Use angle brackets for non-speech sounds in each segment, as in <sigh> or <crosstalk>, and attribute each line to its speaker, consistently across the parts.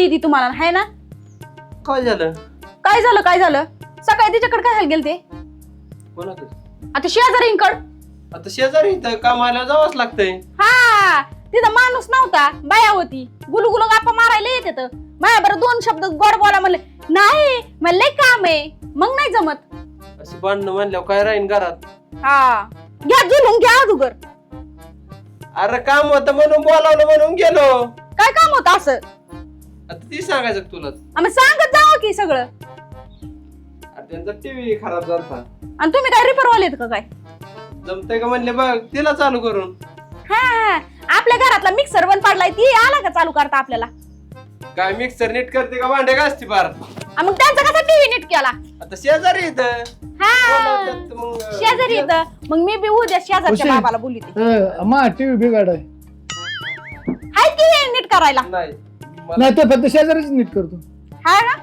Speaker 1: थोडी येते तुम्हाला आहे ना?
Speaker 2: काय झालं?
Speaker 1: काय झालं काय झालं? सकाळी तिच्याकडे काय गेल ते?
Speaker 2: कोणाकडे?
Speaker 1: आता शेजारींकड.
Speaker 2: आता शेजारी इथं कामाला जावंच लागतंय.
Speaker 1: हा तिथं माणूस नव्हता बाया होती. गुलू गप्पा मारायला येत येतं बाया बरं दोन शब्द गोड बोला म्हणले नाही मला लय काम आहे. मग नाही जमत.
Speaker 2: अशी भांडणं म्हणल्यावर काय राहीन घरात?
Speaker 1: हा. घ्या जुलून घ्या अगोदर.
Speaker 2: अरे काम होतं म्हणून बोलावलं म्हणून गेलो.
Speaker 1: काय काम होतं असं?
Speaker 2: आता ती सांगायचं का तुला
Speaker 1: आम्ही सांगत जावं की सगळं.
Speaker 2: अरे त्यांचा टीव्ही खराब झाला
Speaker 1: आणि तुम्ही काय रिपेअर वालेत का काय?
Speaker 2: जमतंय का म्हणले बघ तिला चालू करून.
Speaker 1: हा हा. आपल्या घरातला मिक्सर बंद पडलाय ती आला का चालू करता आपल्याला?
Speaker 2: काय मिक्सर नीट करते का? भांडे घासते फार.
Speaker 1: आणि मग त्यांचा कसा टीव्ही नीट केला?
Speaker 2: आता शेजारी इथं.
Speaker 1: हा.
Speaker 2: बोलावतात मग
Speaker 1: शेजारी येतं मग मी बी उद्या शेजारच्या
Speaker 3: उशीर.
Speaker 1: बाबाला बोलली
Speaker 3: मा टीव्ही बिघाड आहे.
Speaker 1: हाय की हे नीट करायला?
Speaker 2: नाही.
Speaker 3: नाही तर फक्त शेजारीच नीट करतो.
Speaker 1: हा ना?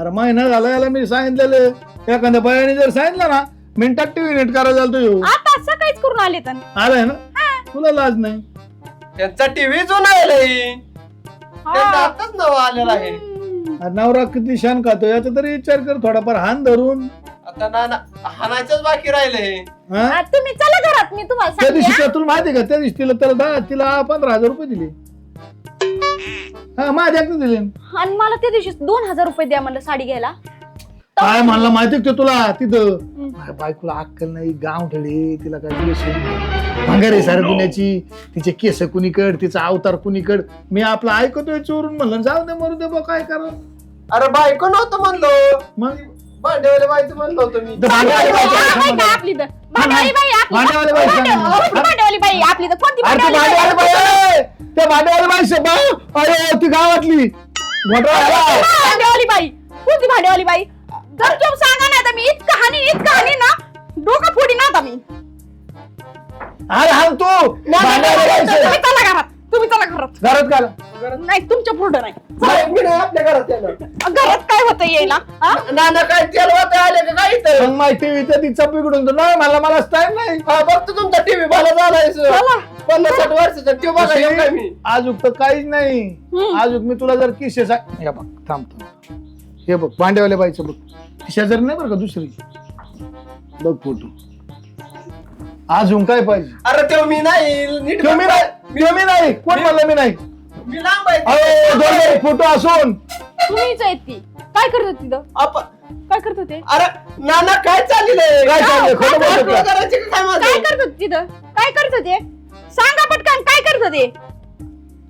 Speaker 3: अरे महिना झाला याला मी सांगितलेलं एखाद्या बायाने जर सांगितलं ना मिनिटात टीव्ही नीट करायला चालतो येऊ.
Speaker 1: आता सकाळीच करून आले तर.
Speaker 3: आलाय ना? तुला लाज नाही?
Speaker 2: त्यांचा टीव्ही जुना आहे त्यांचा आताच नवा आलेला आहे.
Speaker 3: अरे नवरा किती शान खातो याचा तरी विचार कर थोडाफार हान धरून.
Speaker 2: आता नाना हाणायचंच बाकी राहिलंय.
Speaker 3: हा?
Speaker 1: तुम्ही चला घरात मी तुम्हाला
Speaker 3: त्या दिवशी तुला माहिती का? त्या दिवशी तिला त्याला दहा तिला पंधरा हजार रुपये दिले. हा माझ्या दिले.
Speaker 1: हा. आणि मला त्या दिवशी दोन हजार रुपये द्या म्हणलं साडी घ्यायला.
Speaker 3: काय म्हणलं माहिती का तुला? तिथं. माझ्या बायकोला अक्कल नाही गाव ठेळे तिला काय भांगारे सारे दुनियाची तिचे केस कुणीकड तिचा अवतार कुणीकड. मी आपलं ऐकतोय चोरून म्हणलं जाऊ दे मरू दे बा काय करा?
Speaker 2: अरे बायको नव्हतं म्हणलो.
Speaker 3: मग?
Speaker 2: भांडेवाले बायचं म्हणलो होतो मी
Speaker 3: तर भांडेवाली बाई काय
Speaker 1: बाई
Speaker 3: सांगणार?
Speaker 1: का आपली तर भांडेवाली बाई आपली
Speaker 3: भांडेवाली बाई
Speaker 1: भांडे-
Speaker 3: सांगणार.
Speaker 1: अहो, भांडेवाली बाई आपली तर कोणती
Speaker 3: अरे ती
Speaker 1: भांडेवाली
Speaker 3: भांडेवाली
Speaker 1: बाई?
Speaker 3: बाई आहे. त्या भांडेवाली बाई शब्द अरे ती गावातली घोटाळा झाला.
Speaker 1: भांडेवाली बाई कोणती भांडेवाली बाई जर तुम्ही सांगा ना आता मी इतकं हानी इतकं हानी ना डोकं फोडी ना आता मी
Speaker 3: अरे हा तू भांडेवाली बाई
Speaker 1: तुम्ही. चला घरात तुम्ही चला घरात
Speaker 3: घरात
Speaker 1: नाही तुमच्या पुढं नाही.
Speaker 2: नाही, मी नाही आपल्या घरात येणार.
Speaker 1: घरात काय होतं हा?
Speaker 2: नाना काय तेल आले का काय इथं?
Speaker 3: मग माहिती विचार तिचा बिघडून तो? नाही मला मला टाइम नाही.
Speaker 2: हा बघतो तुमचा टीव्ही मला झालाय
Speaker 1: चला.
Speaker 2: पन्नास साठ वर्षाचा तो बघा येऊ काय मी.
Speaker 3: आजूक तर काहीच नाही.
Speaker 1: हम्म.
Speaker 3: आजूक मी तुला जर किशे सांग हे बघ थांब थांब. हे बघ भांडेवाल्या बाईचं बघ. ती शेजारी नाही बरं का दुसरी? बघ फोटो. अजून काय पाहिजे?
Speaker 2: अरे तो मी नाही नीट
Speaker 3: तो मी नाही. तो मी नाही. कोण म्हणलं मी नाही?
Speaker 2: मी लांब आहे.
Speaker 3: अहो दोन फोटो असून.
Speaker 1: तुम्हीच आहेत ती. काय करत होती तिथं?
Speaker 2: आपण
Speaker 1: काय करत होते?
Speaker 2: अरे नाना काय चाललंय
Speaker 3: काय चाललंय?
Speaker 1: काय
Speaker 3: खोटं बोलतो
Speaker 2: तुला
Speaker 3: का?
Speaker 2: करायची का काय
Speaker 1: काय
Speaker 2: माझं
Speaker 1: करत होते तिथं? काय करत होते? सांगा पटकन काय करत होते?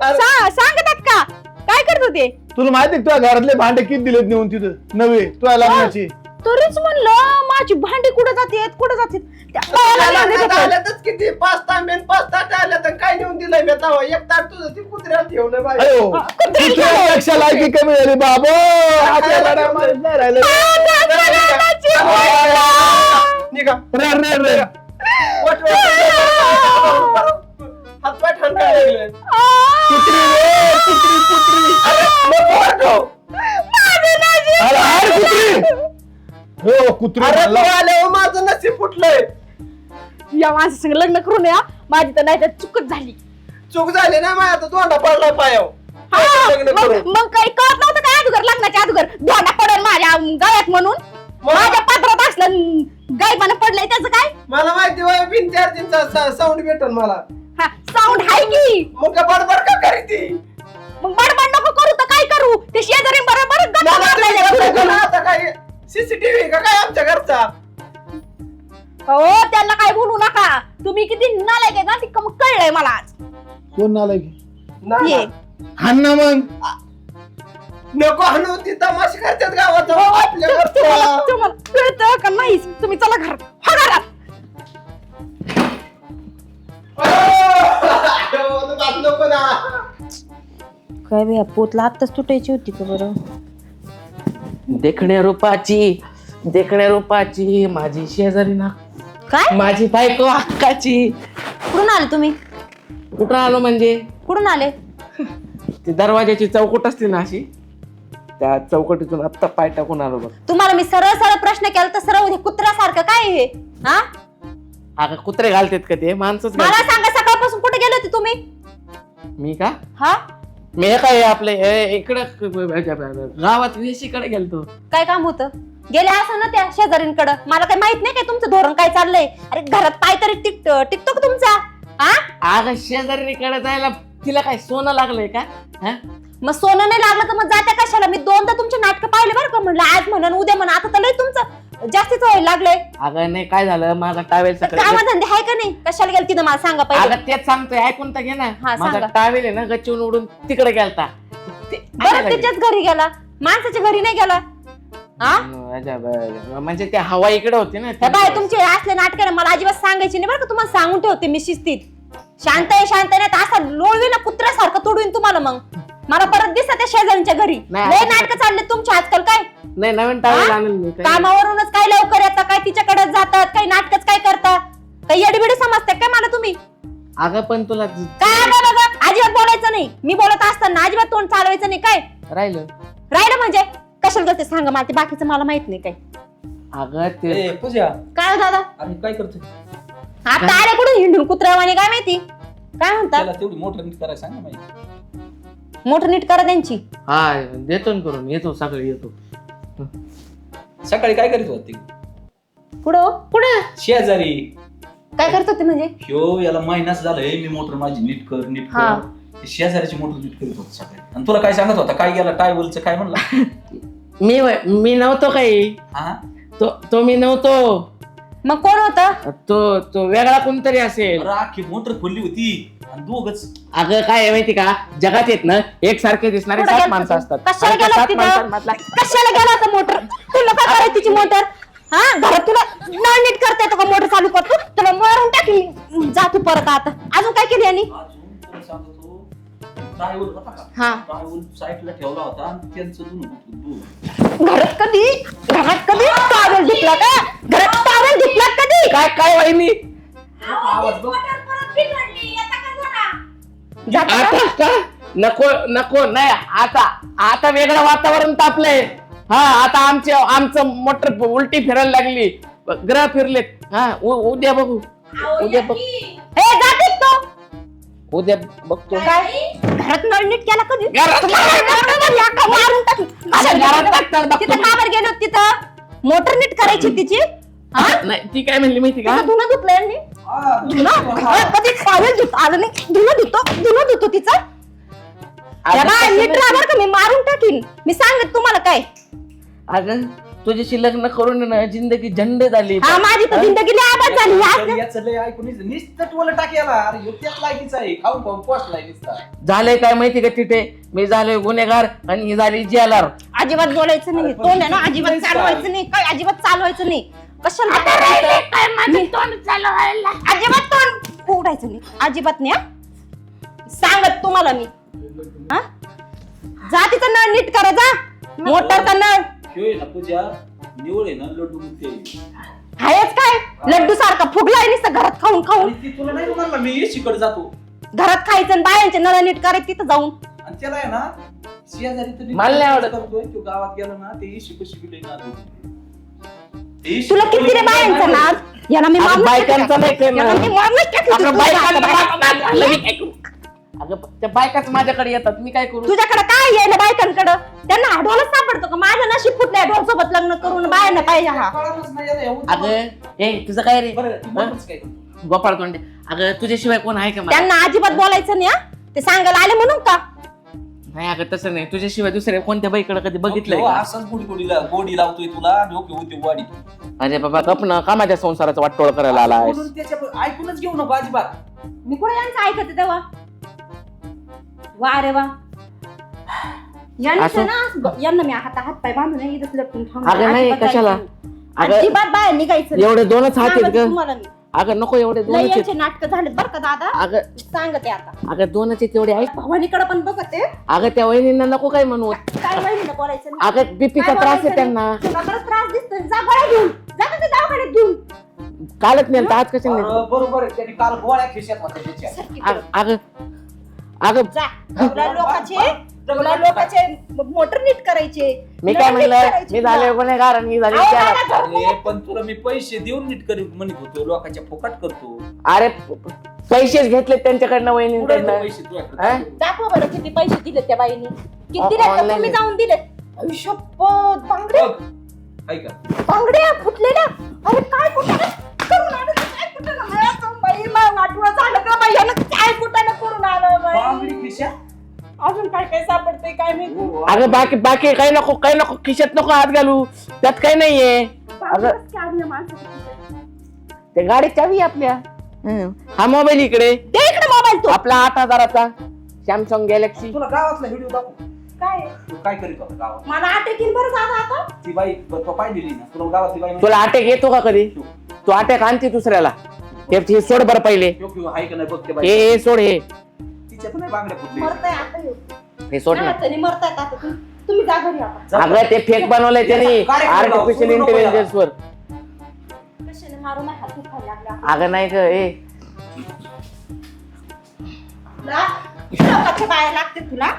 Speaker 2: अरे,
Speaker 1: सा- सांगतात का? काय करत होते?
Speaker 3: तुला माहिती तुझ्या घरातले भांडे किती दिलेत नेऊन तिथं? नवे तुझ्या लग्नाची.
Speaker 1: तरीच म्हणलं माझी भांडी कुठं जाते कुठं जाते
Speaker 2: आल्यातच किती? पाच तांबे पाच ताट आल्या तर काय नेऊन दिलंय मी तवा एक ताट तुझं ती कुत्र्याला ठेवलं बाई.
Speaker 3: अयो
Speaker 1: हा, कुत्र्याला
Speaker 3: तुझ्यापेक्षा लायकी कमी झाली बाबो? आपल्या गाड्या मारत नाही राहिलं
Speaker 2: निघा.
Speaker 3: रे, रे, रे.
Speaker 2: वट, वट, वट. हातपाय ठणकायला लागले
Speaker 3: कुत्री रे कुत्री कुत्री.
Speaker 2: अरे नको वाटो.
Speaker 3: अरे हाड कुत्री. हो कुत्री
Speaker 2: अरे
Speaker 3: म्हणला.
Speaker 2: तू आल्यावर माझं नशीब फुटलंय.
Speaker 1: या माणसासंग लग्न करून या. माझी तर नाही तर चुकच झाली.
Speaker 2: चूक झाली ना माझ्या आता तोंडा पडलाय पायाव
Speaker 1: हा,
Speaker 2: लग्न
Speaker 1: मग काही कळत नव्हतं काय अगोदर लग्नाच्या अगोदर? दोंडा पडेल माझ्या गळ्यात म्हणून.
Speaker 2: मग-
Speaker 1: माझ्या पात्रात असलं गायबानं पडलंय त्याचं काय?
Speaker 2: मला माहिती होय बिन चार दिनचा साऊंड भेटल मला.
Speaker 1: हा साऊंड हाय की?
Speaker 2: मग काय बडबड का करी ती
Speaker 1: मग बडबड नको करू तर काय करू? ते शेजारी बरोबर
Speaker 2: तुम्ही का आता काय सीसीटीव्ही का काय आमच्या घरचा?
Speaker 1: हो त्यांना काय बोलू नका. तुम्ही किती नालायक आहे ना ती कम कळलंय मला आज.
Speaker 3: कोण नालाय. हाण ना मग.
Speaker 2: नको हाणू ती तमाशा करतात गावात.
Speaker 1: हो,
Speaker 2: आपल्या
Speaker 1: तुम्हाला
Speaker 2: घरचा.
Speaker 1: तुम्हाला कळतं का नाही? तुम्ही चला घरात. हा घरात.
Speaker 2: अहो, बात नको ना
Speaker 4: काय बे पोतला आत्ताच तुटायची होती का बरं?
Speaker 5: देखण्या रूपाची देखण्या रूपाची माझी शेजारी ना
Speaker 4: काय?
Speaker 5: माझी बायको हक्काची.
Speaker 4: कुठून आले तुम्ही?
Speaker 5: कुठं आलो म्हणजे?
Speaker 4: कुठून आले?
Speaker 5: ती दरवाजाची चौकट असते ना अशी? त्या चौकटीतून आत्ता पाय टाकून आलो बघ.
Speaker 4: तुम्हाला मी सरळ सरळ प्रश्न केला तर सरळ हे कुत्र्यासारखं काय हे? हा?
Speaker 5: हा का कुत्रे घालतात का ते? माणसंच
Speaker 4: मला
Speaker 5: घालतात.
Speaker 4: सांगा सकाळपासून कुठे गेले होते तुम्ही?
Speaker 5: मी का?
Speaker 4: हा?
Speaker 5: मी हे काय आपले हे इकडं गावात वेशीकडे गेलतो.
Speaker 4: काय काम होतं? गेले असं ना त्या शेजारींकडे? मला काही माहीत नाही काय तुमचं धोरण काय चाललंय? अरे घरात पाय तरी टिक टिकतो का तुमचा? हा
Speaker 5: अगं शेजारीकडे जायला तिला काय सोनं लागलंय का? हा?
Speaker 4: मग सोनं नाही लागलं तर मग जात्या कशाला? मी दोनदा तुमचे नाटक पाहिले बरं का म्हणलं. आज म्हणून उद्या म्हणा आता तर लय तुमचं जास्तीच व्हायला लागलंय
Speaker 5: अगं नाही काय झालं? माझा टावेल
Speaker 4: कामधंदे आहे का नाही? कशाला गेल तिथं मला सांगा पहिले.
Speaker 5: अगं तेच सांगतोय ऐकून तर घे ना.
Speaker 4: हा,
Speaker 5: माझा
Speaker 4: सांगा.
Speaker 5: टावेल आहे ना गच्चून उडून तिकडे गेलता. ते-
Speaker 4: बरं तिच्याच घरी गेला. माणसाच्या घरी नाही गेला. हा
Speaker 5: लगेच. अच्छा, बरं. म्हणजे ते हवा इकडे होती ना
Speaker 4: हे बाय तुमचे असले नाटक ना मला अजिबात सांगायची नाही बरं का तुम्हाला सांगून ठेवते मी शिस्तीत. शांत आहे शांत आहे नाही तर असा लोळवी ना कुत्र्यासारखं तोडवीन तुम्हाला मग. मला परत दिसत त्या शेजाऱ्यांच्या घरी.
Speaker 5: नाही,
Speaker 4: लय
Speaker 5: आता-
Speaker 4: नाटक चालले तुमच्या आजकाल काय?
Speaker 5: नाही नवीन टावेल? आणेल मी काय
Speaker 4: कामावरूनच काय लवकर येतात काय तिच्याकडे जातात काही नाटकच काय करता? काही येडबिडी समजते काय मला तुम्ही?
Speaker 5: अगं पण तुला
Speaker 4: काय बघा बघा अजिबात बोलायचं नाही. मी बोलत असताना अजिबात तोंड चालवायचं नाही काय?
Speaker 5: राहिलं.
Speaker 4: राहिलं म्हणजे? कशाला करते सांगा मला ते बाकीचं मला माहीत नाही काय
Speaker 5: अगं ते
Speaker 6: ए पूजा.
Speaker 4: काय हो दादा?
Speaker 6: अरे काय करतोय?
Speaker 4: आता आले कुठून हिंडून कुत्र्यावाने काय माहिती? काय म्हणतात
Speaker 6: त्याला तेवढी मोटर नीट करायला सांग ना माहिती.
Speaker 4: मोटर नीट करा त्यांची.
Speaker 5: हा देतो ना करून येतो सकाळी येतो.
Speaker 6: सकाळी काय करीत होते?
Speaker 4: कुठं हो? कुठं?
Speaker 6: शेजारी.
Speaker 4: काय करत होते म्हणजे?
Speaker 6: ह्यो याला महिनाच झालंय मी मोटर माझी नीट कर नीट
Speaker 4: हा.
Speaker 6: कर ते शेजाऱ्याची मोटर नीट करीत होता सकाळी. आणि तुला काय सांगत होता? काय गेला टायवलचं काय म्हणला? <laughs>
Speaker 5: मी मी नव्हतो काही.
Speaker 6: हा?
Speaker 5: तो तो मी नव्हतो.
Speaker 4: मग कोण होतं?
Speaker 5: तो तो वेगळा कोणतरी असेल.
Speaker 6: अरे अख्खी मोटर खोलली होती. आणि दोघच.
Speaker 5: अगं काय आहे माहिती का? जगात येत ना एक सारखे दिसणारे
Speaker 4: कुठं
Speaker 5: सात माणसं? असतात.
Speaker 4: कशाला
Speaker 5: आणि त्या
Speaker 4: गेला
Speaker 5: सात
Speaker 4: तिथं?
Speaker 5: माणसांमधला-
Speaker 4: कशाला गेला होता मोटर? तुला काय करायची तिची मोटर? हा? घरात तुला नळ नीट करता येतं का मोटर चालू करतो? तुला मारून टाकली. जा तू परत आता. अजून काय केली यांनी?
Speaker 6: अजून तुला सांगतो? टायवल होता का?
Speaker 4: हा.
Speaker 6: टायवल साईडला ठेवला होता आणि त्यांचं दूध होतं. दूध.
Speaker 4: घरात कधी? घरात कधी? टावेल धुतला का? घरात टावेल धुतला कधी?
Speaker 5: काय काय वहिनी
Speaker 6: आवाज बघ.
Speaker 4: जाता का?
Speaker 5: आता? का नको नको. नाही आता आता वेगळं वातावरण तापलंय. हा आता आमचे आमचं मोटर उलटी फिरायला लागली. ग्रह फिरलेत. हा उ- उद्या बघू. उद्या बघ.
Speaker 4: ए जाते तो.
Speaker 5: उद्या बघतो
Speaker 4: काय? घरात नळ नीट केला कधी?
Speaker 5: घरात-
Speaker 4: तुम्हाला नळ या का मारून टाक.
Speaker 5: अरे घरात टाकतात बघतो
Speaker 4: तिथं गेलो तिथं मोटर नीट करायची तिची. हा?
Speaker 5: नाही ती काय म्हणली माहिती का?
Speaker 4: तिचं धुणं धुतलंय यांनी. धुणं? घरात कधी टॉवेल धुत आलं नाही. धुणं धुतो धुणं धुतो तिचं.
Speaker 5: अगं,
Speaker 4: या बाय,
Speaker 5: तसं
Speaker 4: नीट
Speaker 5: नाही.
Speaker 4: राहा बरं का मी मारून टाकीन? मी सांगत तुम्हाला काय?
Speaker 5: अगं तुझ्याशी लग्न करून ना जिंदगी झंड झाली.
Speaker 4: हा माझी तर जिंदगी लय आबाद झाली.
Speaker 5: झालंय काय माहिती का तिथे? मी झालोय गुन्हेगार आणि ही झाली जेलार.
Speaker 4: अजिबात बोलायचं नाही. तोंड आहे ना? अजिबात? चालवायचं नाही. काय? अजिबात चालवायचं नाही. कशाला मी- अजिबात तोंड उघडायचं नाही. अजिबात नाही हा? सांगत तुम्हाला मी. हा? जा तिचं नळ नीट करा जा. मोटरचा नळ?
Speaker 6: ह्यो आहे ना पूजा निवळ आहे ना लड्डू मुक्ती आहे.
Speaker 4: हायच काय? लड्डू सारखा फुगलाय नुसतं घरात खाऊन खाऊन.
Speaker 6: आणि ती तुला नाही म्हणला मी येशीकडे जातो.
Speaker 4: घरात खायचं आणि बायांचे नळ नीट करायचं तिथं जाऊन.
Speaker 6: आणि त्याला आहे ना शेजारी तर नीट
Speaker 5: मला नाही आवडत.
Speaker 6: करतोय तो गावात गेला ना ते येशी कशी गेले ना तो.
Speaker 4: तुला किती रे बायांचा नाद याला मी
Speaker 5: बायकांचा
Speaker 4: टाकलं.
Speaker 5: नाही केलं.
Speaker 4: याला मी मारूनच टाकलं.
Speaker 5: अगं
Speaker 4: तू
Speaker 5: बायकांना
Speaker 4: तुझ्या हाताला.
Speaker 5: बायकांना मी काय करू? अगं त्या बायकाच माझ्याकडे येतात. मी काय करू?
Speaker 4: तुझ्याकडे काय यायला बायकांकडं? त्यांना हा ढोलच सापडतो का? माझं नशीब फुटलंय ढोल सोबत लग्न करून बायांना पाहिजे हा.
Speaker 6: कळालंच नाही याला, एवढं.
Speaker 5: अगं ए तुझं काय रे?
Speaker 6: बरं ती म्हणतच काय? करतो?
Speaker 5: गोपाळ तोंडे अगं तुझ्याशिवाय कोण आहे का मला?
Speaker 4: त्यांना अजिबात बोलायचं नाही हा? ते सांगायला आले म्हणून का?
Speaker 5: नाही अगं तसं नाही तुझ्याशिवाय दुसऱ्या कोणत्या बाईकडे कधी बघितलंय
Speaker 6: ह्यो
Speaker 5: का?
Speaker 6: असाच गोडी गोडीला गोडी लावतोय तुला आणि ओके होते वाडी
Speaker 5: अरे बाबा गप ना का माझ्या संसाराचा वाटोळ करायला आलाय
Speaker 6: म्हणून त्याच्या ऐकूनच घेऊ नको अजिबात
Speaker 4: मी कुठे यांचं ऐकते तेव्हा वा रे वा यांचं
Speaker 5: असं?
Speaker 4: ना यांना मी हात हात पाय बांधून आहे, इथंच लटकून ठेवून
Speaker 5: अगं नाही,
Speaker 4: अजिबात
Speaker 5: कशाला?
Speaker 4: जायचं नाही.
Speaker 5: अगं
Speaker 4: अजिबात बाहेर निघायचं नाही.
Speaker 5: एवढे दोनच हात आहेत
Speaker 4: सांगते
Speaker 5: ग
Speaker 4: तुम्हाला मी
Speaker 5: अगं नको एवढे
Speaker 4: लय
Speaker 5: दोनच आहेत.
Speaker 4: यांचे नाटक झालेत बरं का दादा?
Speaker 5: अगं
Speaker 4: सांगते आता.
Speaker 5: अगं दोनच आहेत तेवढे ऐक.
Speaker 4: भवानीकडे पण बघते
Speaker 5: अगं त्या वहिनींना नको काय म्हणू
Speaker 4: काय वहिनीला बोलायचं नाही.
Speaker 5: अगं बीपीचा
Speaker 4: काय
Speaker 5: त्रास
Speaker 4: बोलायचं
Speaker 5: आहे त्यांना.
Speaker 4: नाही. तुला बरंच त्रास दिसतोय. जा गोळ्या घेऊन. जा ना ते दवाखान्यात घेऊन.
Speaker 5: कालच नाही आज नाही
Speaker 6: अरे, बरोबर आहे. त्यांनी काल गोळ्या खिशात होत्या त्याच्या.
Speaker 4: सरकी
Speaker 5: अगं अगं अगं.
Speaker 4: जा. तुला लोकांचे लोकांचे मोटर नीट करायचे.
Speaker 5: मी
Speaker 4: नळ
Speaker 5: काय
Speaker 4: नीट
Speaker 5: म्हणलं?
Speaker 4: करायचे
Speaker 5: मी
Speaker 4: तुला.
Speaker 5: झाले गुन्हेगार आणि मी झाले
Speaker 4: अहो,
Speaker 5: विचार.
Speaker 4: मला घर-
Speaker 6: अरे पण तुला मी पैसे देऊन नीट करी म्हणत होतो लोकांच्या फुकट करतो.
Speaker 5: अरे प- पैसेच घेतले त्यांच्याकडनं
Speaker 6: कुठे
Speaker 5: वहिनीकडनं
Speaker 6: पैसे
Speaker 5: हा?
Speaker 6: दाखव.
Speaker 4: दाखवा बरं किती पैसे दिले त्या बाईनी. किती दिले तुम्ही
Speaker 5: आहे.
Speaker 4: जाऊन दिले आयुष्यपत बांगड्या.
Speaker 6: बघ ऐका.
Speaker 4: बांगड्या फुटलेल्या. अरे काय कुठं करून आलं तू? काय? बाई मग आठवण झालं का बाई? यानं काय कुठं करून आलं
Speaker 6: बांगडी
Speaker 4: बाई
Speaker 6: खिशा?
Speaker 4: अजून काय काय सापडतंय काय माहिती
Speaker 5: अगं बाकी बाकी काही नको काही नको खिशात नको हात घालू. त्यात काही नाहीये? ते गाडी चावी आपल्या. हं. हा मोबाईल इकडे.
Speaker 4: दे इकडे मोबाईल तू.
Speaker 5: आपला आठ हजाराचा. सॅमसंग गॅलेक्सी
Speaker 6: तुला गावातला व्हिडिओ दाखव.
Speaker 4: काय?
Speaker 6: तू काय करीत होता गावात?
Speaker 4: मला आठ येतील बरं जाता आता.
Speaker 6: ती बाई तो पाहिलेली ना. तुला गावातली बाई
Speaker 5: तुला अटॅक येतो का कधी? तू अटॅक आणते दुसऱ्याला. हे हे सोड बरं पहिले.
Speaker 6: हाय का नाही
Speaker 5: हे हे सोड हे.
Speaker 6: तिच्यात नाही बांगड्या फुटले
Speaker 4: मरताय आता ह्यो.
Speaker 5: हे सोड
Speaker 4: काय
Speaker 5: ना.
Speaker 4: वाटतं नाही, मरतायत आता. तुम्ही तुम्ही जा घरी आता.
Speaker 5: अगं ते फेक बनवलंय त्यांनी. आर्टिफिशियल
Speaker 6: नको
Speaker 5: इंटेलिजन्स वर.
Speaker 4: कशाने मारू नाही हात दुखायला लागला
Speaker 5: अगं नाही ग ए.
Speaker 4: तुला? लोकांच्या बाया लागते तुला?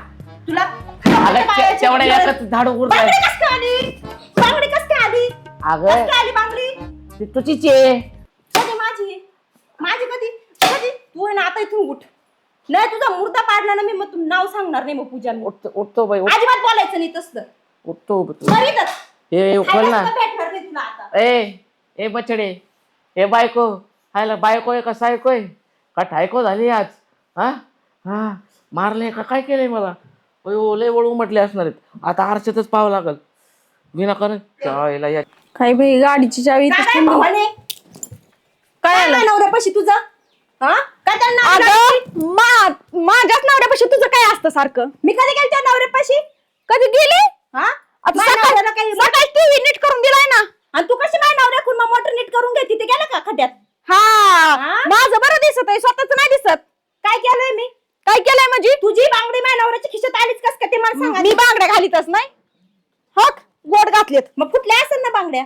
Speaker 4: तुला
Speaker 5: अगं
Speaker 4: लोकांच्या
Speaker 5: ते-
Speaker 4: बायाच्या
Speaker 5: तेवढ्या
Speaker 4: घरात-
Speaker 5: एकच झाड उघडताय
Speaker 4: बांगडी कस काय आली? बांगडी कस काय आली? कस
Speaker 5: अगं.
Speaker 4: काय आली बांगडी?
Speaker 5: ती तुझीच आहे.
Speaker 4: कधी माझी? माझी कधी? कधी? तू आहे ना आता इथून उठ. नाही तुझा मुर्दा पाडला ना मी मग तू नाव सांगणार नाही मग पूजा मी.
Speaker 5: उठतो उठतो बाई उठ-
Speaker 4: अजिबात बोलायचं नाही तसलं.
Speaker 5: उठतो उठतो.
Speaker 4: मरीतच
Speaker 5: हे खोल
Speaker 4: खायला
Speaker 5: ना.
Speaker 4: सुद्धा भेटणार नाही तुला आता?
Speaker 5: ए ए बछडे. ए बायको. हायला बायको आहे का सायको आहे? का ठायको झाली आज? हा? हा? मारले का? काय केलंय मला? अयो लय वळू म्हटले असणार आहेत. आता आरशातच पाहावं लागल. विनाकारण चायला या.
Speaker 1: काय बाई गाडीची चावी इथंच?
Speaker 4: काय आलं? नवऱ्यापाशी तुझं? हा? काय त्यांना
Speaker 1: अगं मा- माझ्याच नवऱ्यापाशी तुझं काय असतं सारखं?
Speaker 4: मी कधी गेले त्या नवऱ्यापाशी?
Speaker 1: कधी गेले?
Speaker 4: हा?
Speaker 1: आता
Speaker 4: माझ्या नवऱ्याला काही
Speaker 1: सकाळी टीव्ही नीट करून दिलाय ना.
Speaker 4: आणि तू कशी माझ्या नवऱ्याकडून मग मोटर नीट करून घेते? ते गेलं का खड्ड्यात?
Speaker 1: हा.
Speaker 4: हा?
Speaker 1: माझं बरं दिसत आहे स्वतःच नाही दिसत.
Speaker 4: काय केलंय मी?
Speaker 1: काय केलंय म्हणजे?
Speaker 4: तुझी बांगडी माझ्या नवऱ्याच्या खिशात आलीच कस का ते मला सांगा
Speaker 1: मी बांगड्या घालीतच नाही. हक गोट घातलेत.
Speaker 4: मग फुटल्या असेल ना बांगड्या?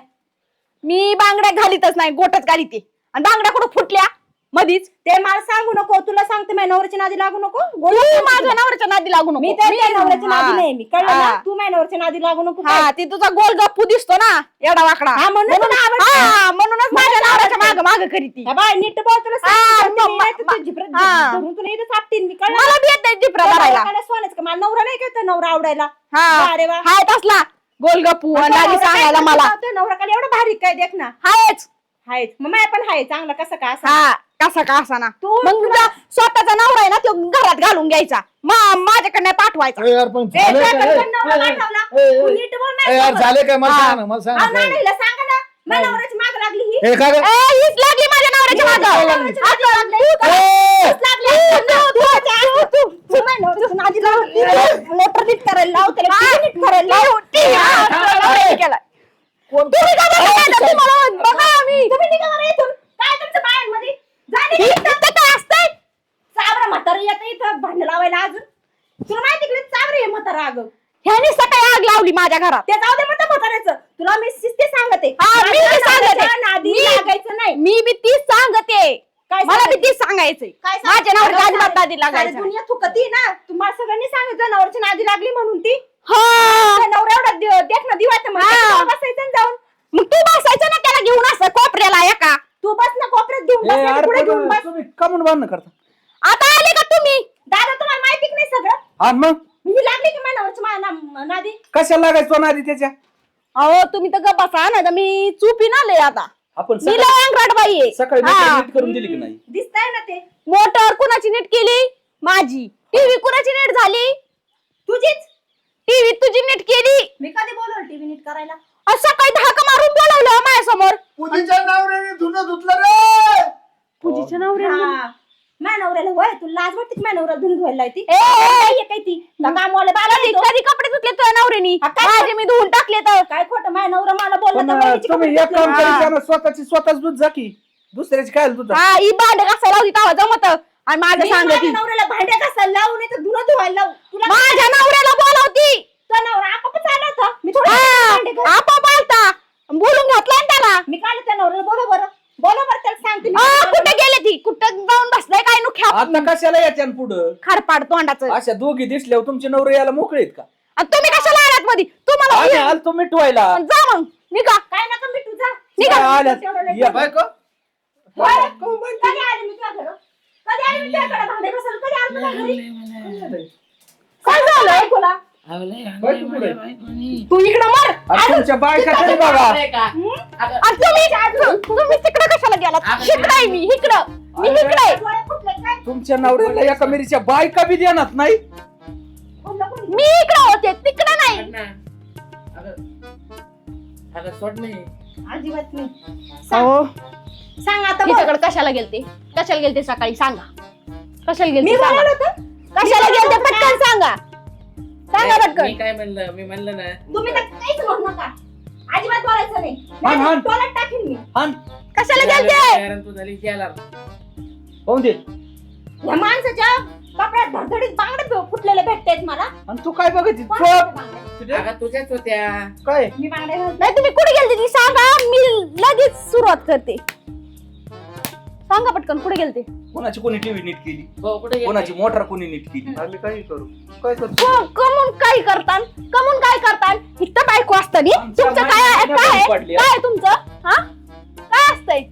Speaker 1: मी बांगड्या घालीतच नाही गोटच घालीते. आणि बांगड्या कुठं फुटल्या? मधीच.
Speaker 4: ते मला सांगू नको. तुला सांगते माझ्या नवऱ्याच्या नादी लागू नको.
Speaker 1: तू माझ्या नवऱ्याच्या नादी लागू नको.
Speaker 4: मी तर त्या नवऱ्याच्या नादी. नाही मी. कळलं ना. तू माझ्या नवऱ्याच्या नादी लागू नको.
Speaker 1: हा ती तुझा गोल गप्पू दिसतो ना. एवढा वाकडा.
Speaker 4: हा, म्हणून
Speaker 1: म्हणून-
Speaker 4: तुला आवडतं.
Speaker 1: हा, म्हणूनच माझ्या नवऱ्याच्या. माग माग करीती
Speaker 4: हा बाय नीट बोल तुला.
Speaker 1: हा,
Speaker 4: सांगते,
Speaker 1: म-
Speaker 4: मी नाही तर तुझी
Speaker 1: हा.
Speaker 4: धरून तुला इथं मी. कळलं
Speaker 1: मला बी येत नाही जिपरा
Speaker 4: का? मला नवरा नाही का तो नवरा आवडायला?
Speaker 1: हा.
Speaker 4: अरे वा.
Speaker 1: हाय तसला गोल गप्पू आणि
Speaker 4: तो नवरा काय
Speaker 1: सांगायला
Speaker 4: करतो?
Speaker 1: मला.
Speaker 4: तो नवरा काल एवढा भारी काय? देख ना.
Speaker 1: हायच.
Speaker 4: हायच मग पण हाय चांगला कसा का असा
Speaker 1: हा कसा का असा ना
Speaker 4: तू-
Speaker 1: मग तुझा स्वतःचा नवरा आहे ना तो घरात घालून घ्यायचा मा- माझ्याकडे नाही पाठवायचा
Speaker 3: ए यार पण
Speaker 4: ए,
Speaker 3: झालं
Speaker 4: त्या
Speaker 3: काय?
Speaker 4: पण नवरा
Speaker 3: ए,
Speaker 4: पाठवला.
Speaker 3: ए, ए,
Speaker 4: तू नीट बोल
Speaker 3: ए,
Speaker 4: माझ्या
Speaker 3: यार
Speaker 4: सोबत.
Speaker 3: झाले काय मला
Speaker 1: हा.
Speaker 3: सांग
Speaker 4: ही करायला करायला लाव.
Speaker 1: तुम्ही का बरं नाही आता तुम्हाला बघा आम्ही
Speaker 4: तुम्ही निघा बरं इथून. काय तुमचं बायांमध्ये? जा निघा
Speaker 1: इ-
Speaker 4: इथं.
Speaker 1: इथं काय असतंय
Speaker 4: चाबरा म्हातारं येतं इथं भांडण लावायला अजून तुला माहिती का चाबरे म्हातारा अगं
Speaker 1: ह्यानी सकाळी आग लावली माझ्या घरात
Speaker 4: ते जाऊ दे म्हणतं म्हाताऱ्याचं तुला मी शिस्ते सांगते
Speaker 1: हा, मी बी
Speaker 4: माझ्या
Speaker 1: सांगते.
Speaker 4: नवऱ्याच्या नादी
Speaker 1: मी-
Speaker 4: लागायचं नाही
Speaker 1: मी बी तीच सांगते
Speaker 4: काय
Speaker 1: मला बी
Speaker 4: सांगते?
Speaker 1: तीच सांगायचंय
Speaker 4: काय
Speaker 1: माझ्या
Speaker 4: सांगते?
Speaker 1: अजिबात नादी
Speaker 4: सारी
Speaker 1: लागायचं नाही.
Speaker 4: दुनिया थुकती ना तुम्हाला सगळ्यांनी सांगितलं नवऱ्याची नादी लागली म्हणून ती
Speaker 1: हा.
Speaker 4: देख ना दिवा तर
Speaker 1: हा.
Speaker 4: बसायचं ना जाऊन.
Speaker 1: मग तू बसायचं ना त्याला घेऊन असं कोपऱ्याला एका.
Speaker 4: तू बस ना कोपऱ्यात घेऊन
Speaker 6: ए,
Speaker 4: बस ना,
Speaker 6: अरे
Speaker 4: पुढे घेऊन
Speaker 6: पण
Speaker 4: बस.
Speaker 6: तुम्ही का म्हणून भांडणं करता.
Speaker 1: आता आले का तुम्ही?
Speaker 4: दादा तुम्हाला माहिती की नाही सगळं?
Speaker 6: मग?
Speaker 4: मी लागली की माझ्या नवऱ्याची मा- ना- नादी?
Speaker 6: कशाला लागायचं त्याच्या?
Speaker 1: अहो तुम्ही तर गप्पा बसा ना तर मी चुपीन आले आता.
Speaker 6: आपण
Speaker 1: मी
Speaker 6: सकाळी-
Speaker 1: लय अंगराट बाई आहे.
Speaker 6: सकाळी
Speaker 1: हा.
Speaker 6: मोटर नीट करून दिली की नाही?
Speaker 4: दिसतंय ना ते.
Speaker 1: मोटर कुणाची नीट केली? माझी. टीव्ही कुणाची नीट झाली?
Speaker 4: तुझीच?
Speaker 1: टीव्ही तुझी नीट केली.
Speaker 4: मी कधी बोलवलं टीव्ही नीट करायला?
Speaker 1: आज सकाळी धाका मारून बोलावलं माझ्यासमोर.
Speaker 3: पूजेच्या नवऱ्याने धुणं धुतलं रे!
Speaker 1: पूजेच्या
Speaker 4: हा. माझ्या नवऱ्याला होय तू लाज वाटते की माझ्या नवऱ्याला धुणं धुवायला ती
Speaker 1: ए, ए,
Speaker 4: काय काय ती? का कामवाले बाबा
Speaker 1: कपडे धुतले तुझ्या नवऱ्यानी?
Speaker 4: हा, काय
Speaker 1: माझे मी धुवून टाकले तर.
Speaker 4: काय खोटं? माझ्या नवरा मला बोलला
Speaker 6: पण
Speaker 4: तर बहिणीची
Speaker 6: तुम्ही
Speaker 4: कपडे
Speaker 6: एक काम
Speaker 4: धुतले.
Speaker 6: करायचं ना, स्वतःची स्वतःच दूध जा की. दुसऱ्याची काय दूध
Speaker 1: हा ही भांडे घासायला होती तेव्हा जमत. आणि माझं
Speaker 4: मी
Speaker 1: सांगत
Speaker 4: माझ्या नवऱ्याला भांड्या घासायला लावू नाही तर धुणं धुवायला लावू. तुला
Speaker 1: माझ्या नवऱ्याला बोलावती.
Speaker 4: नवरा आपापच आला होता. मी थोडं भांडे घास-
Speaker 1: आपा पालता बोलून घातलाय ना त्याला.
Speaker 4: मी काल त्या नवऱ्याला? बोला बरं. बोला बरं त्याला सांगते मी.
Speaker 1: आ, कुठे गेले ती? कुठं जाऊन बसलाय काय नु ख्याप
Speaker 6: आता कशाला याच्या पुढं?
Speaker 1: खारपाड तोंडाचं.
Speaker 6: अशा दोघी दिसल्यावर तुमचे नवरे यायला मोकळे आहेत का?
Speaker 1: आणि तुम्ही कशाला आलात मध्ये
Speaker 6: आम्ही
Speaker 1: तुम्हाला
Speaker 6: आलतो मिटवायला.
Speaker 1: जा मग निघा.
Speaker 4: काय नका मिटू जा.
Speaker 1: निघा.
Speaker 6: आल्या या
Speaker 2: बायको.
Speaker 4: होय? कधी आली मी तुझ्या घरी? कधी आली मी तुझ्याकडे? भांडे घासायला? कधी आली तुझ्या घरी?
Speaker 1: काय झालं
Speaker 4: तुला
Speaker 6: बायको पुढे.
Speaker 1: तू इकडं मर.
Speaker 6: तुमच्या बायका तरी बघा.
Speaker 1: आणि तुम्ही तुम्ही तिकडं कशाला गेलात?
Speaker 5: अगं,
Speaker 1: इकडं आहे मी इकडं. मी इकडं आहे.
Speaker 6: तुमच्या नवऱ्याला एका मिरीच्या बायका बी देणार नाही?
Speaker 1: मी इकडं होते तिकडं नाही.
Speaker 5: अगं सोड नाही
Speaker 4: अजिबात नाही.
Speaker 1: अहो
Speaker 4: सांग- आता.
Speaker 1: तिच्याकडे कशाला गेलते? कशाला गेलते सकाळी? सांगा. कशाला गेलते?
Speaker 4: मी
Speaker 1: सांगा.
Speaker 4: होतं.
Speaker 1: कशाला गेलते? पटकन सांगा. सांगा
Speaker 5: मी
Speaker 1: पटकन.
Speaker 5: काय म्हणलं? मी म्हणलं ना.
Speaker 4: तुम्ही तर काहीच म्हणू नका. अजिबात बोलायचं नाही.
Speaker 6: हाण, हाण.
Speaker 4: नाही टोलात टाकीन मी.
Speaker 6: हान.
Speaker 1: कशाला गेलते?
Speaker 5: कारण तू झाली गेला
Speaker 6: होऊन दे.
Speaker 4: या माणसाच्या कपड्यात धडधडीत बांगडे फुटलेले भेटतायत मला.
Speaker 6: आणि तू काय बघत
Speaker 4: कोण
Speaker 6: चोप.
Speaker 4: होते बांगडे?
Speaker 5: अगं तुझ्याच होत्या.
Speaker 6: काय?
Speaker 4: मी घालते.
Speaker 1: नाही तुम्ही कुठे गेलते? ती सांगा. मी लगेच सुरुवात करते. सांगा पटकन कुठे गेलते?
Speaker 6: कोणाची कोणी टीव्ही नीट केली?
Speaker 5: हो कुठे?
Speaker 6: कोणाची मोटर कोणी नीट केली? आम्ही काही करू. काय करतो?
Speaker 1: क- कमून काय करतान कमून काय करतान? इथं बायको असतानी तुमचं काय काय आहे? काय आहे तुमचं? हा? काय असतंय.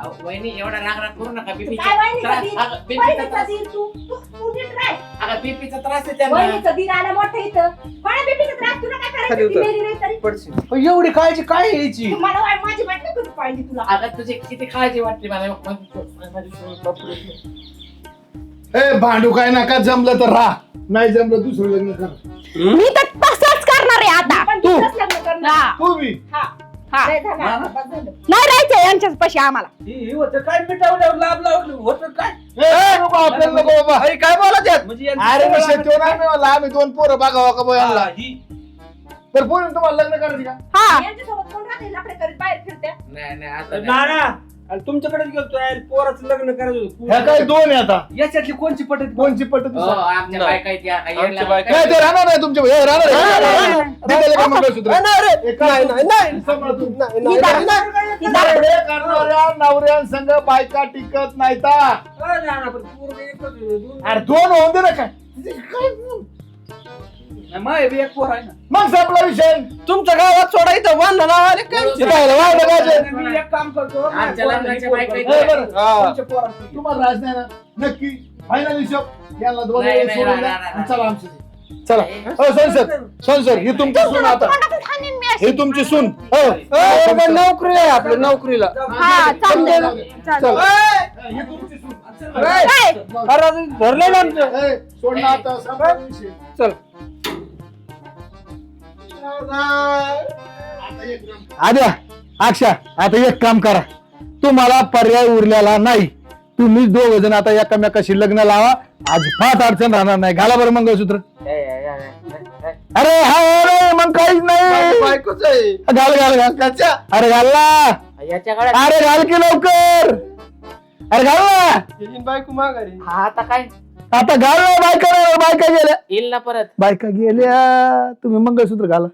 Speaker 5: अहो, वहिनी एवढा राग राग करू नका बीपीचा
Speaker 4: काय वहिनीचा
Speaker 5: त्रास
Speaker 4: दीर?
Speaker 5: अगं, बीपीचा
Speaker 4: वहिनीचा
Speaker 5: त्रास
Speaker 4: दीर तू? तू- तू नीट राह.
Speaker 5: अगं बीपीचा त्रास आहे त्यांना.
Speaker 4: वहिनीचा दीर आला मोठा इथं. कोणा बेबीचा त्रास? तुला काय
Speaker 6: खाली
Speaker 4: करायचं ती
Speaker 6: उतर.
Speaker 4: मेली नाही तरी.
Speaker 6: पण एवढी काळजी काय यायची
Speaker 4: मला वाट- माझी वाटली कधी पाहिजे तुला.
Speaker 5: अगं तुझी किती काळजी वाटली मला. माझी बापरे.
Speaker 3: ए भांडू काय नका जमलं तर राहा. नाही जमलं दुसरं लग्न कर.
Speaker 1: मी तर तसंच करणार आहे आता.
Speaker 4: पण
Speaker 1: तू
Speaker 4: तुझंच लग्न करणार.
Speaker 1: हा,
Speaker 3: तू बी.
Speaker 4: हा.
Speaker 1: हा.
Speaker 4: लय झालं. आता, बस झालं.
Speaker 1: नाही राहायचंय यांच्याच पैसे आम्हाला.
Speaker 6: ही होतं काय? मिटावल्यावर लाभ लावलं. होतं काय?
Speaker 3: ए, नको आपल्याला नको बाबा.
Speaker 6: अरे काय बोलत आहेत? म्हणजे यांचं
Speaker 3: अरे मी
Speaker 6: सगळं
Speaker 3: शेतकरी नाही मी म्हणलं आम्ही दोन पोरं बघावं का
Speaker 6: हा, ही
Speaker 3: तर पोरी तुम्हाला लग्न करायचं का
Speaker 1: हा.
Speaker 4: यांच्यासोबत कोण राहते? लाकडे करीत बाहेर फिरत्या.
Speaker 5: नाही नाही आता नाही.
Speaker 6: नाना आणि तुमच्याकडेच गेलतो यार पोराचं लग्न करायचं
Speaker 3: ह्या काय
Speaker 6: होतं.
Speaker 3: दोन आहे आता?
Speaker 6: याच्यातली कोणची पटत
Speaker 3: कोणची पटत
Speaker 5: हो, आमच्या बायका आहेत या, काही
Speaker 6: आमच्या
Speaker 5: येडला-
Speaker 6: बायका-
Speaker 3: काय ते राहणार नाही तुमच्या हे राहणार आहे.
Speaker 1: नाही, नाही,
Speaker 3: राहणार. दिलेलं का मंगळसूत्र? हे.
Speaker 1: ही ही
Speaker 3: करणाऱ्या नवऱ्या संघ बायका टिकत नाहीता. अरे दोन होऊन दे ना काय.
Speaker 6: माय बी एक पोर आहे ना.
Speaker 3: मग संपला विषय.
Speaker 6: तुमच्या गावात सोडायचं वाहन लावायला
Speaker 3: इथं वाढलं पाहिजे.
Speaker 6: मी एक काम करतो.
Speaker 5: आमच्या लग्नाच्या बायका
Speaker 3: हे.
Speaker 6: तुमच्या पोराचं.
Speaker 3: तुम्हाला राज नाही ना? नक्की. फायनल हिशोब याला दोन
Speaker 5: नाही,
Speaker 3: वेळेस
Speaker 5: नाही,
Speaker 3: सोडून
Speaker 5: नाही,
Speaker 3: द्या.
Speaker 5: नाही, नाही.
Speaker 3: चला चला. हो ही तुमची सून आता.
Speaker 1: तोंडातून हाणीन मी अशी.
Speaker 3: ही तुमची सून. हो
Speaker 6: नोकरी आहे आपल्या नोकरीला.
Speaker 1: हा चालतंय. चालतंय.
Speaker 3: ही तुमची सून.
Speaker 1: काय?
Speaker 6: धरले ना आमचं.
Speaker 3: ए, सोड ना आता संपला विषय.
Speaker 6: चल.
Speaker 3: आद्या अक्षा आता एक काम करा. तुम्हाला पर्याय उरलेला नाही. तुम्ही दोघ जण आता एकामेकाशी लग्न लावा. आज फार अडचण राहणार नाही. घाला बरं मंगळसूत्र. अरे हा अरे मग काहीच नाही.
Speaker 2: बायकोच आहे.
Speaker 3: घाल घाल घाल. अरे घाल ना.
Speaker 5: याच्या काळात
Speaker 3: अरे घाल की लवकर. अरे घाल ना.
Speaker 2: बायको माघारी.
Speaker 5: हा आता काय?
Speaker 3: आता घाल ना बायका बायका गेल्या.
Speaker 5: येईल ना परत.
Speaker 3: बायका गेल्या तुम्ही मंगळसूत्र घाला.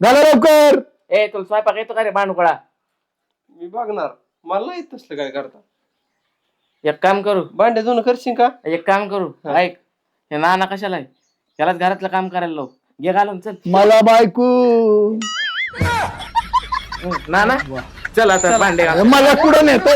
Speaker 3: घाला लवकर.
Speaker 5: ए तुला स्वयंपाक येतो का रे भानुकळा
Speaker 2: मी बघणार. मला नाही येत तसलं काय करता?
Speaker 5: एक काम करू.
Speaker 2: भांडे जुनं करशील का?
Speaker 5: एक काम करू. ऐक हे नाना कशाला आहे? त्यालाच घरातलं काम करायला लावू. घे घालून चल.
Speaker 3: मला बायको.
Speaker 5: नाना चल आता भांडे घाल.
Speaker 3: मला कुठं नेतो?